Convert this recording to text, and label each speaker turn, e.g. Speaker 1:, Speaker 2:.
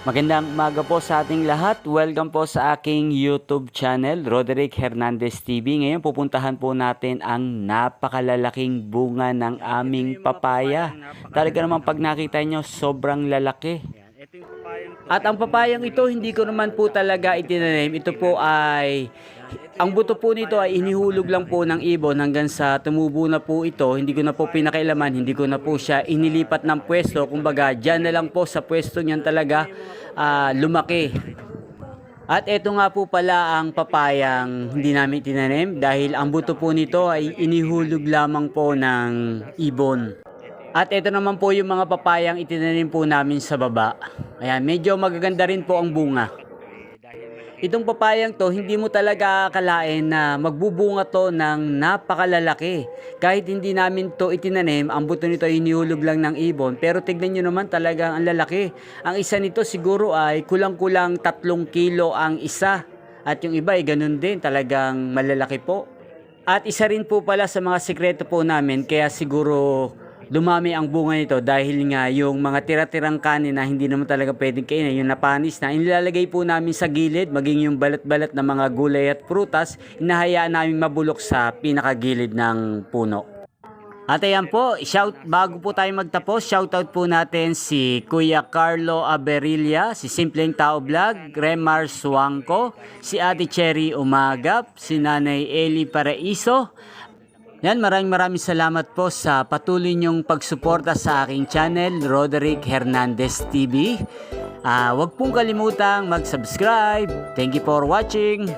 Speaker 1: Magandang umaga po sa ating lahat. Welcome po sa aking YouTube channel, Roderick Hernandez TV. Ngayon pupuntahan po natin ang napakalalaking bunga ng aming papaya. Talaga naman pag nakita nyo, sobrang lalaki. At ang papayang ito, hindi ko naman po talaga itinanim. Ito po ay, ang buto po nito ay inihulog lang po ng ibon hanggang sa tumubo na po ito. Hindi ko na po pinakailaman, hindi ko na po siya inilipat ng pwesto. Kumbaga, dyan na lang po sa pwesto niyan talaga ah, lumaki. At ito nga po pala ang papayang hindi namin tinanim dahil ang buto po nito ay inihulog lamang po ng ibon. At ito naman po yung mga papayang itinanim po namin sa baba. Ayan, medyo magaganda rin po ang bunga. Itong papayang to, hindi mo talaga akalain na magbubunga to ng napakalalaki. Kahit hindi namin to itinanim, ang buto nito ay inihulog lang ng ibon. Pero tignan nyo naman talaga ang lalaki. Ang isa nito siguro ay kulang-kulang tatlong kilo ang isa. At yung iba ay ganun din, talagang malalaki po. At isa rin po pala sa mga sikreto po namin, kaya siguro dumami ang bunga nito dahil nga yung mga tira-tirang kanin na hindi naman talaga pwedeng kainin, yung napanis na, inilalagay po namin sa gilid, maging yung balat-balat na mga gulay at prutas, inahayaan namin mabulok sa pinakagilid ng puno. At ayan po, shout, bago po tayo magtapos, shoutout po natin si Kuya Carlo Aberilla, si Simpleng Tao Vlog, Remar Suangco, si Ate Cherry Umagap, si Nanay Eli Paraiso. Yan, maraming maraming salamat po sa patuloy niyong pagsuporta sa aking channel, Roderick Hernandez TV. Ah, wag pong kalimutang mag-subscribe. Thank you for watching.